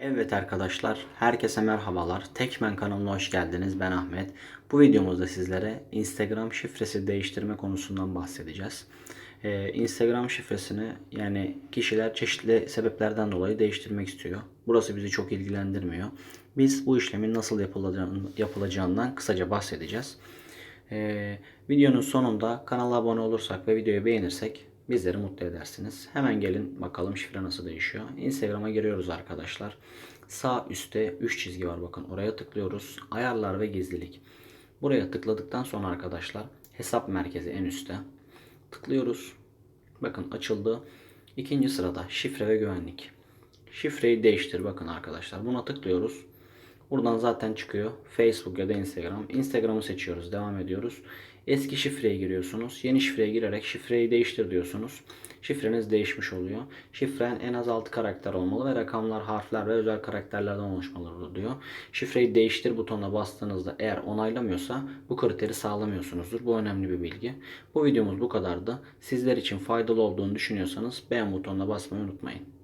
Evet arkadaşlar, herkese merhabalar. Tekmen kanalına hoş geldiniz. Ben Ahmet. Bu videomuzda sizlere Instagram şifresi değiştirme konusundan bahsedeceğiz. Ee, Instagram şifresini yani kişiler çeşitli sebeplerden dolayı değiştirmek istiyor. Burası bizi çok ilgilendirmiyor. Biz bu işlemin nasıl yapılacağından kısaca bahsedeceğiz. Ee, videonun sonunda kanala abone olursak ve videoyu beğenirsek bizleri mutlu edersiniz. Hemen gelin bakalım şifre nasıl değişiyor. Instagram'a giriyoruz arkadaşlar. Sağ üstte 3 çizgi var bakın oraya tıklıyoruz. Ayarlar ve gizlilik. Buraya tıkladıktan sonra arkadaşlar hesap merkezi en üstte. Tıklıyoruz. Bakın açıldı. İkinci sırada şifre ve güvenlik. Şifreyi değiştir bakın arkadaşlar. Buna tıklıyoruz. Buradan zaten çıkıyor. Facebook ya da Instagram. Instagram'ı seçiyoruz. Devam ediyoruz. Eski şifreye giriyorsunuz. Yeni şifreye girerek şifreyi değiştir diyorsunuz. Şifreniz değişmiş oluyor. Şifren en az 6 karakter olmalı ve rakamlar, harfler ve özel karakterlerden oluşmalı diyor. Şifreyi değiştir butonuna bastığınızda eğer onaylamıyorsa bu kriteri sağlamıyorsunuzdur. Bu önemli bir bilgi. Bu videomuz bu kadardı. Sizler için faydalı olduğunu düşünüyorsanız beğen butonuna basmayı unutmayın.